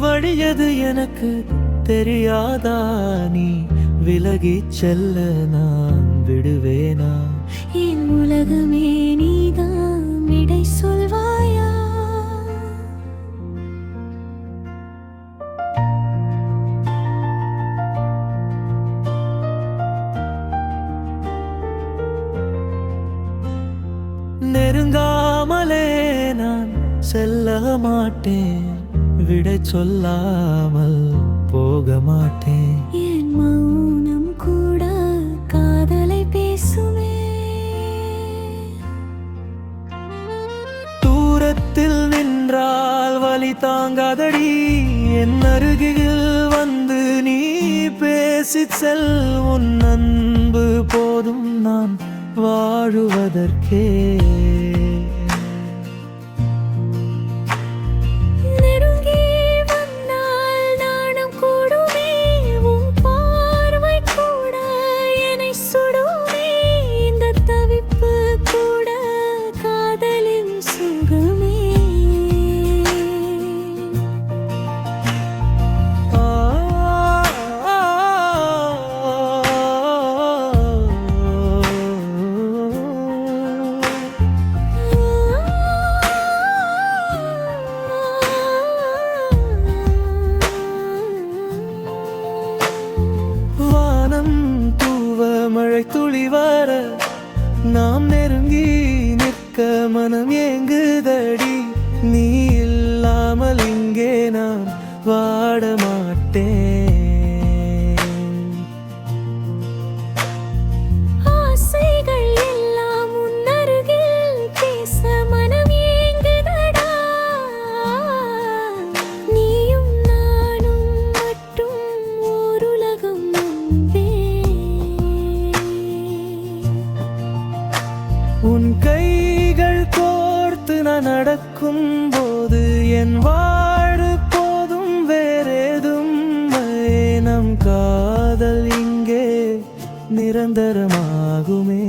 வழியது எனக்கு தெரியாதா? நீ விலகி செல்ல நான் விடுவேனா? என் உலகமே நீ நெருங்காமலே நான் செல்ல மாட்டேன். விடை சொல்லாமல் போக மாட்டேன். என் மௌனம் கூட காதலை பேசுமே. தூரத்தில் நின்றால் வலி தாங்காதடி. என் அருகில் வந்து நீ பேசிச் செல். உன் அன்பு போதும் நான் வாழுவதற்கே. மழை துளி வர நாம் நெருங்கி நிற்க மனம் ஏங்குதடி. நீ இல்லாமல் இங்கே நாம் வாட உன் கைகள் கோர்த்து நான் நடக்கும் போது என் வாழு போதும் வேறேதும். நம் காதல் இங்கே நிரந்தரமாகுமே.